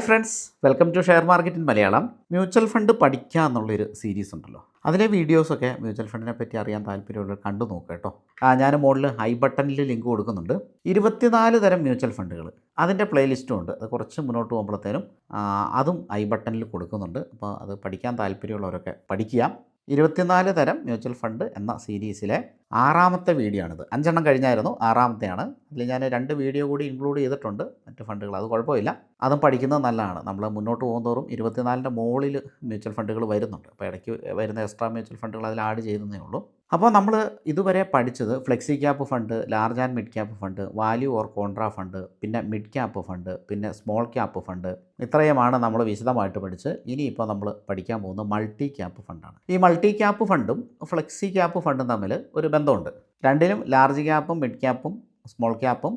Hi friends. Welcome to share market in Malayalam. Mutual fund പഠിക്കുക എന്നുള്ളൊരു series ഉണ്ടല്ലോ. അതിലെ വീഡിയോസൊക്കെ മ്യൂച്വൽ ഫണ്ടിനെ പറ്റി അറിയാൻ താല്പര്യമുള്ളവർ കണ്ടു നോക്കുക കേട്ടോ. ഞാൻ മുകളിൽ ഹൈ ബട്ടണിൽ ലിങ്ക് കൊടുക്കുന്നുണ്ട്. ഇരുപത്തിനാല് തരം മ്യൂച്വൽ ഫണ്ടുകൾ അതിന്റെ പ്ലേലിസ്റ്റും ഉണ്ട്. അത് കുറച്ച് മുന്നോട്ട് പോകുമ്പോഴത്തേനും അതും ഐ ബട്ടണിൽ കൊടുക്കുന്നുണ്ട്. അപ്പോൾ അത് പഠിക്കാൻ താല്പര്യമുള്ളവരൊക്കെ പഠിക്കുക. ഇരുപത്തിനാല് തരം മ്യൂച്വൽ ഫണ്ട് എന്ന സീരീസിലെ ആറാമത്തെ വീഡിയോ ആണിത് അഞ്ചെണ്ണം കഴിഞ്ഞായിരുന്നു ആറാമത്തെയാണ്. അതിൽ ഞാൻ രണ്ട് വീഡിയോ കൂടി ഇൻക്ലൂഡ് ചെയ്തിട്ടുണ്ട് മറ്റ് ഫണ്ടുകൾ. അത് കുഴപ്പമില്ല. അതും പഠിക്കുന്നത് നല്ലതാണ്. നമ്മൾ മുന്നോട്ട് പോകുന്നതോറും ഇരുപത്തിനാലിന്റെ മുകളിൽ മ്യൂച്വൽ ഫണ്ടുകൾ വരുന്നുണ്ട്. അപ്പോൾ ഇടയ്ക്ക് വരുന്ന എക്സ്ട്രാ മ്യൂച്വൽ ഫണ്ടുകൾ അതിൽ ആഡ് ചെയ്യുന്നതേ ഉള്ളൂ. അപ്പോൾ നമ്മൾ ഇതുവരെ പഠിച്ചത് flexi cap fund large and mid cap fund value or contra fund പിന്നെ മിഡ് ക്യാപ്പ് ഫണ്ട് പിന്നെ സ്മോൾ ക്യാപ്പ് ഫണ്ട് ഇത്രയുമാണ് നമ്മൾ വിശദമായിട്ട് പഠിച്ച് ഇനിയിപ്പോൾ നമ്മൾ പഠിക്കാൻ പോകുന്നത് മൾട്ടി ക്യാപ്പ് ഫണ്ടാണ് ഈ മൾട്ടി ക്യാപ്പ് ഫണ്ടും ഫ്ലെക്സി ക്യാപ്പ് ഫണ്ടും തമ്മിൽ ഒരു ബന്ധമുണ്ട്. രണ്ടിലും ലാർജ് ക്യാപ്പും മിഡ് ക്യാപ്പും സ്മോൾ ക്യാപ്പും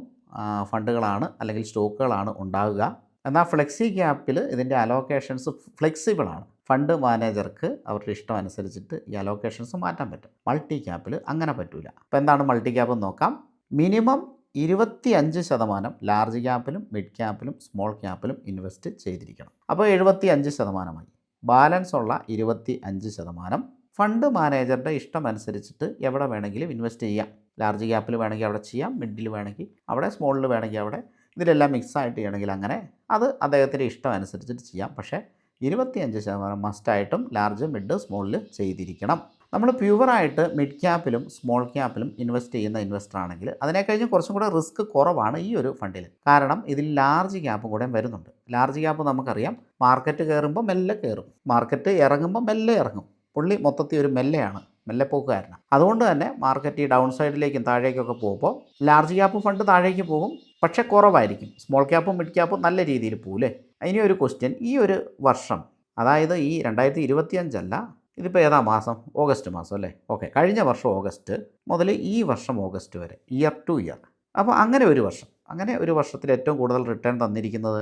ഫണ്ടുകളാണ് അല്ലെങ്കിൽ സ്റ്റോക്കുകളാണ് ഉണ്ടാകുക എന്നാൽ ഫ്ലെക്സി ക്യാപ്പിൽ ഇതിന്റെ അലോക്കേഷൻസ് ഫ്ലെക്സിബിളാണ് ഫണ്ട് മാനേജർക്ക് അവരുടെ ഇഷ്ടം അനുസരിച്ചിട്ട് ഈ അലോക്കേഷൻസ് മാറ്റാൻ പറ്റും. മൾട്ടി ക്യാപ്പിൽ അങ്ങനെ പറ്റില്ല അപ്പോൾ എന്താണ് മൾട്ടി ക്യാപ്പ് നോക്കാം. മിനിമം ഇരുപത്തി അഞ്ച് ശതമാനം ലാർജ് ക്യാപ്പിലും മിഡ് ക്യാപ്പിലും സ്മോൾ ക്യാപ്പിലും ഇൻവെസ്റ്റ് ചെയ്തിരിക്കണം. അപ്പോൾ എഴുപത്തി അഞ്ച് ശതമാനമായി. ബാലൻസ് ഉള്ള ഇരുപത്തി അഞ്ച് ശതമാനം ഫണ്ട് മാനേജറുടെ ഇഷ്ടം അനുസരിച്ചിട്ട് എവിടെ വേണമെങ്കിലും ഇൻവെസ്റ്റ് ചെയ്യാം. ലാർജ് ക്യാപ്പിൽ വേണമെങ്കിൽ അവിടെ ചെയ്യാം. മിഡിൽ വേണമെങ്കിൽ അവിടെ സ്മോളിൽ വേണമെങ്കിൽ അവിടെ ഇതിലെല്ലാം മിക്സ് ആയിട്ട് ചെയ്യണമെങ്കിൽ അങ്ങനെ അത് അദ്ദേഹത്തിന്റെ ഇഷ്ടം അനുസരിച്ചിട്ട് ചെയ്യാം. പക്ഷേ ഇരുപത്തിയഞ്ച് ശതമാനം മസ്റ്റായിട്ടും ലാർജ് മിഡ് സ്മോളിൽ ചെയ്തിരിക്കണം. നമ്മൾ പ്യുവറായിട്ട് മിഡ് ക്യാപ്പിലും സ്മോൾ ക്യാപ്പിലും ഇൻവെസ്റ്റ് ചെയ്യുന്ന ഇൻവെസ്റ്റർ ആണെങ്കിൽ അതിനെ കഴിഞ്ഞ് കുറച്ചും കൂടെ റിസ്ക് കുറവാണ് ഈ ഒരു ഫണ്ടിൽ കാരണം ഇതിൽ ലാർജ് ക്യാപ്പും കൂടെ വരുന്നുണ്ട്. ലാർജ് ക്യാപ്പ് നമുക്കറിയാം മാർക്കറ്റ് കയറുമ്പോൾ മെല്ലെ കയറും. മാർക്കറ്റ് ഇറങ്ങുമ്പോൾ മെല്ലെ ഇറങ്ങും. പുള്ളി മൊത്തത്തിൽ ഒരു മെല്ലെയാണ് മെല്ലെപ്പോക്കുകാരനാണ് അതുകൊണ്ട് തന്നെ മാർക്കറ്റ് ഈ ഡൗൺ സൈഡിലേക്കും താഴേക്കൊക്കെ പോകുമ്പോൾ ലാർജ് ക്യാപ്പ് ഫണ്ട് താഴേക്ക് പോകും പക്ഷേ കുറവായിരിക്കും. സ്മോൾ ക്യാപ്പും മിഡ് ക്യാപ്പും നല്ല രീതിയിൽ പോകൂലേ ഇനി ഒരു ക്വസ്റ്റ്യൻ ഈ ഒരു വർഷം അതായത് ഈ രണ്ടായിരത്തി ഇരുപത്തിയഞ്ചല്ല ഇതിപ്പോൾ ഏതാ മാസം? ഓഗസ്റ്റ് മാസം അല്ലേ? ഓക്കെ കഴിഞ്ഞ വർഷം ഓഗസ്റ്റ് മുതൽ ഈ വർഷം ഓഗസ്റ്റ് വരെ ഇയർ ടു ഇയർ അപ്പോൾ അങ്ങനെ ഒരു വർഷം അങ്ങനെ ഒരു വർഷത്തിൽ ഏറ്റവും കൂടുതൽ റിട്ടേൺ തന്നിരിക്കുന്നത്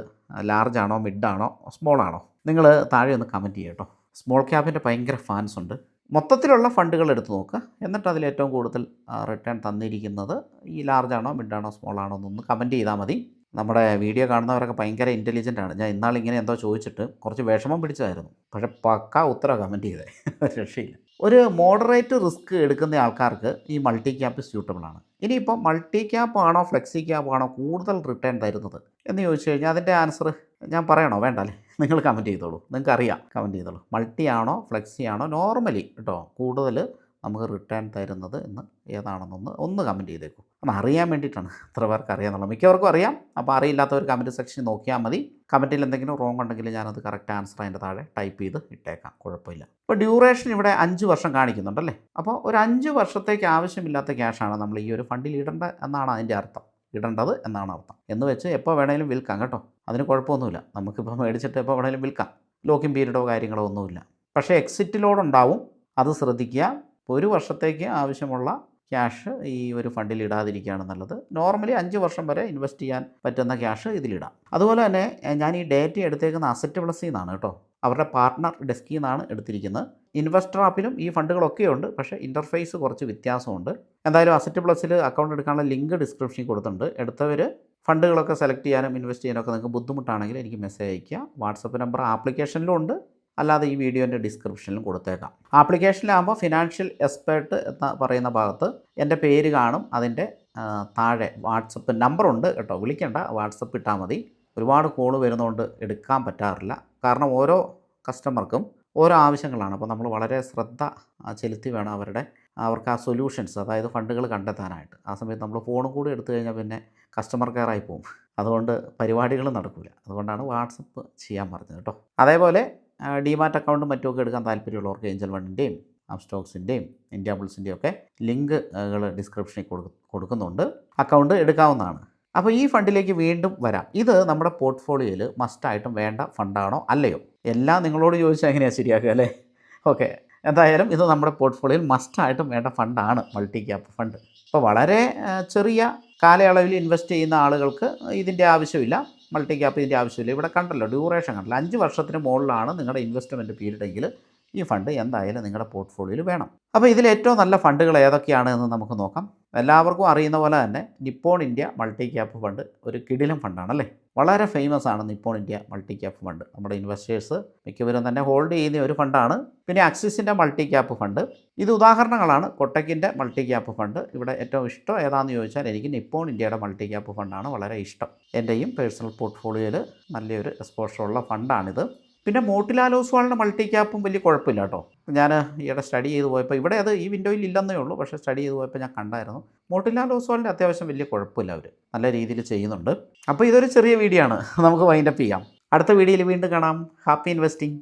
ലാർജ് ആണോ മിഡ് ആണോ സ്മോൾ ആണോ? നിങ്ങൾ താഴെ ഒന്ന് കമന്റ് ചെയ്യട്ടോ സ്മോൾ ക്യാപ്പിന്റെ ഭയങ്കര ഫാൻസ് ഉണ്ട്. മൊത്തത്തിലുള്ള ഫണ്ടുകൾ എടുത്ത് നോക്കുക എന്നിട്ട് അതിൽ ഏറ്റവും കൂടുതൽ റിട്ടേൺ തന്നിരിക്കുന്നത് ഈ ലാർജ് ആണോ മിഡ് ആണോ സ്മോൾ ആണോ എന്നൊന്ന് കമന്റ് ചെയ്താൽ മതി. നമ്മുടെ വീഡിയോ കാണുന്നവരൊക്കെ ഭയങ്കര ഇന്റലിജന്റ് ആണ്. ഞാൻ ഇന്നാൾ ഇങ്ങനെ എന്തോ ചോദിച്ചിട്ട് കുറച്ച് വിഷമം പിടിച്ചതായിരുന്നു. പക്ഷേ പക്ക ഉത്തരം കമന്റ് ചെയ്തേ. രക്ഷയില്ല. ഒരു മോഡറേറ്റ് റിസ്ക് എടുക്കുന്ന ആൾക്കാർക്ക് ഈ മൾട്ടി ക്യാപ്പ് സ്യൂട്ടബിൾ ആണ്. ഇനിയിപ്പോൾ മൾട്ടി ക്യാപ്പ് ആണോ ഫ്ലെക്സി ക്യാപ്പ് ആണോ കൂടുതൽ റിട്ടേൺ തരുന്നത് എന്ന് ചോദിച്ചു കഴിഞ്ഞാൽ അതിന്റെ ആൻസർ ഞാൻ പറയണോ? വേണ്ട അല്ലേ നിങ്ങൾ കമന്റ് ചെയ്തോളൂ. നിങ്ങൾക്ക് അറിയാം കമന്റ് ചെയ്തോളൂ. മൾട്ടി ആണോ ഫ്ലെക്സി ആണോ? നോർമലി കേട്ടോ കൂടുതൽ നമുക്ക് റിട്ടേൺ തരുന്നത് എന്ന് ഏതാണെന്നൊന്ന് ഒന്ന് കമന്റ് ചെയ്തേക്കും. അപ്പം അറിയാൻ വേണ്ടിയിട്ടാണ് എത്ര പേർക്ക് അറിയാമെന്നുള്ളത്. മിക്കവർക്കും അറിയാം. അപ്പോൾ അറിയില്ലാത്തവർ കമന്റ് സെക്ഷനിൽ നോക്കിയാൽ മതി. കമന്റിൽ എന്തെങ്കിലും റോങ് ഉണ്ടെങ്കിൽ ഞാനത് കറക്റ്റ് ആൻസർ അതിന്റെ താഴെ ടൈപ്പ് ചെയ്ത് ഇട്ടേക്കാം. കുഴപ്പമില്ല. ഇപ്പോൾ ഡ്യൂറേഷൻ ഇവിടെ അഞ്ച് വർഷം കാണിക്കുന്നുണ്ടല്ലേ? അപ്പോൾ ഒരു അഞ്ച് വർഷത്തേക്ക് ആവശ്യമില്ലാത്ത ക്യാഷാണ് നമ്മൾ ഈ ഒരു ഫണ്ടിൽ ഇടേണ്ട എന്നാണ് അതിന്റെ അർത്ഥം. ഇടേണ്ടത് എന്നാണ് അർത്ഥം. എന്ന് വെച്ച് എപ്പോൾ വേണേലും വിൽക്കാം കേട്ടോ. അതിന് കുഴപ്പമൊന്നുമില്ല. നമുക്കിപ്പോൾ മേടിച്ചിട്ട് എപ്പോൾ വേണമെങ്കിലും വിൽക്കാം. ലോക്കിംഗ് പീരീഡോ കാര്യങ്ങളോ ഒന്നുമില്ല. പക്ഷേ എക്സിറ്റ് ലോഡ് ഉണ്ടാവും. അത് ശ്രദ്ധിക്കുക. ഒരു വർഷത്തേക്ക് ആവശ്യമുള്ള ക്യാഷ് ഈ ഒരു ഫണ്ടിൽ ഇടാതിരിക്കുകയാണ് നല്ലത്. നോർമലി അഞ്ച് വർഷം വരെ ഇൻവെസ്റ്റ് ചെയ്യാൻ പറ്റുന്ന ക്യാഷ് ഇതിലിടാം അതുപോലെ തന്നെ ഞാൻ ഈ ഡേറ്റ എടുത്തേക്കുന്ന അസറ്റ് പ്ലസിൽ നിന്നാണ് കേട്ടോ. അവരുടെ പാർട്ട്ണർ ഡെസ്കിൽ നിന്നാണ് എടുത്തിരിക്കുന്നത്. ഇൻവെസ്റ്റർ ആപ്പിലും ഈ ഫണ്ടുകളൊക്കെ ഉണ്ട് പക്ഷേ ഇന്റർഫേസ് കുറച്ച് വ്യത്യാസമുണ്ട്. എന്തായാലും അസറ്റ് പ്ലസ്സിൽ അക്കൗണ്ട് എടുക്കാനുള്ള ലിങ്ക് ഡിസ്ക്രിപ്ഷനിൽ കൊടുത്തിട്ടുണ്ട്. എടുത്തവർ ഫണ്ടുകളൊക്കെ സെലക്ട് ചെയ്യാനും ഇൻവെസ്റ്റ് ചെയ്യാനൊക്കെ നിങ്ങൾക്ക് ബുദ്ധിമുട്ടാണെങ്കിൽ എനിക്ക് മെസ്സേജ് അയയ്ക്കുക. വാട്സപ്പ് നമ്പർ ആപ്ലിക്കേഷനിലും ഉണ്ട്. അല്ലാതെ ഈ വീഡിയോന്റെ ഡിസ്ക്രിപ്ഷനിലും കൊടുത്തേക്കാം. ആപ്ലിക്കേഷനിലാകുമ്പോൾ ഫിനാൻഷ്യൽ എക്സ്പേർട്ട് എന്ന് പറയുന്ന ഭാഗത്ത് എന്റെ പേര് കാണും. അതിന്റെ താഴെ വാട്സപ്പ് നമ്പറുണ്ട് കേട്ടോ. വിളിക്കേണ്ട. വാട്സപ്പ് ഇട്ടാൽ മതി. ഒരുപാട് കോൾ വരുന്നതുകൊണ്ട് എടുക്കാൻ പറ്റാറില്ല. കാരണം ഓരോ കസ്റ്റമർക്കും ഓരോ ആവശ്യങ്ങളാണ്. അപ്പോൾ നമ്മൾ വളരെ ശ്രദ്ധ ചെലുത്തി വേണം അവരുടെ അവർക്ക് ആ സൊല്യൂഷൻസ് അതായത് ഫണ്ടുകൾ കണ്ടെത്താനായിട്ട്. ആ സമയത്ത് നമ്മൾ ഫോണും കൂടി എടുത്തു കഴിഞ്ഞാൽ പിന്നെ കസ്റ്റമർ കെയർ ആയി പോകും അതുകൊണ്ട് പരിപാടികൾ നടക്കില്ല. അതുകൊണ്ടാണ് വാട്സപ്പ് ചെയ്യാൻ പറഞ്ഞത് കേട്ടോ. അതേപോലെ ഡിമാറ്റ് അക്കൗണ്ടും മറ്റുമൊക്കെ എടുക്കാൻ താല്പര്യമുള്ളവർക്ക് ഏഞ്ചൽ വണ്ണിന്റെയും അപ്സ്റ്റോക്സിന്റെയും ഇന്ത്യ ബുൾസിന്റെയും ഒക്കെ ലിങ്കുകൾ ഡിസ്ക്രിപ്ഷനിൽ കൊടു കൊടുക്കുന്നുണ്ട്. അക്കൗണ്ട് എടുക്കാവുന്നതാണ്. അപ്പോൾ ഈ ഫണ്ടിലേക്ക് വീണ്ടും വരാം. ഇത് നമ്മുടെ പോർട്ട്ഫോളിയോയിൽ മസ്റ്റായിട്ടും വേണ്ട ഫണ്ടാണോ അല്ലയോ? എല്ലാം നിങ്ങളോട് ചോദിച്ചാൽ എങ്ങനെയാണ് ശരിയാക്കുക അല്ലേ? ഓക്കെ എന്തായാലും ഇത് നമ്മുടെ പോർട്ട്ഫോളിയോയിൽ മസ്റ്റായിട്ടും വേണ്ട ഫണ്ടാണ് മൾട്ടി ക്യാപ്പ് ഫണ്ട്. അപ്പോൾ വളരെ ചെറിയ കാലയളവിൽ ഇൻവെസ്റ്റ് ചെയ്യുന്ന ആളുകൾക്ക് ഇതിന്റെ ആവശ്യമില്ല മൾട്ടി ക്യാപ്പ് ഇതിന്റെ ആവശ്യമില്ല. ഇവിടെ കണ്ടല്ലോ ഡ്യൂറേഷൻ കണ്ടല്ലോ. അഞ്ച് വർഷത്തിന് മുകളിലാണ് നിങ്ങളുടെ ഇൻവെസ്റ്റ്മെന്റ് പീരീഡെങ്കിൽ ഈ ഫണ്ട് എന്തായാലും നിങ്ങളുടെ പോർട്ട്ഫോളിയോയിൽ വേണം. അപ്പോൾ ഇതിൽ ഏറ്റവും നല്ല ഫണ്ടുകൾ ഏതൊക്കെയാണ് എന്ന് നമുക്ക് നോക്കാം. എല്ലാവർക്കും അറിയുന്ന പോലെ തന്നെ Nippon India multi cap fund ഒരു കിടിലം ഫണ്ടാണ് അല്ലേ വളരെ ഫേമസ് ആണ് Nippon India multi cap fund. നമ്മുടെ ഇൻവെസ്റ്റേഴ്സ് മിക്കവരും തന്നെ ഹോൾഡ് ചെയ്യുന്ന ഒരു ഫണ്ടാണ്. പിന്നെ ആക്സിസിന്റെ മൾട്ടി ക്യാപ്പ് ഫണ്ട്. ഇത് ഉദാഹരണങ്ങളാണ്. കൊട്ടക്കിന്റെ മൾട്ടി ക്യാപ്പ് ഫണ്ട്. ഇവിടെ ഏറ്റവും ഇഷ്ടം ഏതാണെന്ന് ചോദിച്ചാൽ എനിക്ക് നിപ്പോൺ ഇന്ത്യയുടെ മൾട്ടി ക്യാപ്പ് ഫണ്ടാണ് വളരെ ഇഷ്ടം. എന്റെയും പേഴ്സണൽ പോർട്ട്ഫോളിയോയിൽ നല്ലൊരു എക്സ്പോഷറുള്ള ഫണ്ടാണിത്. പിന്നെ മോട്ടിലാൽ ഓസ്വാളിന്റെ മൾട്ടി ക്യാപ്പും വലിയ കുഴപ്പമില്ല കേട്ടോ. ഞാൻ ഈയിടെ സ്റ്റഡി ചെയ്ത് പോയപ്പോൾ ഇവിടെ അത് ഈ വിൻഡോയിൽ ഇല്ലെന്നേ ഉള്ളൂ. പക്ഷേ സ്റ്റഡി ചെയ്ത് പോയപ്പോൾ ഞാൻ കണ്ടായിരുന്നു. മോട്ടിലാൽ ഓസ്വാളിന്റെ അത്യാവശ്യം വലിയ കുഴപ്പമില്ല അവർ നല്ല രീതിയിൽ ചെയ്യുന്നുണ്ട്. അപ്പോൾ ഇതൊരു ചെറിയ വീഡിയോ ആണ്. നമുക്ക് വൈൻഡപ്പ് ചെയ്യാം. അടുത്ത വീഡിയോയിൽ വീണ്ടും കാണാം. Happy investing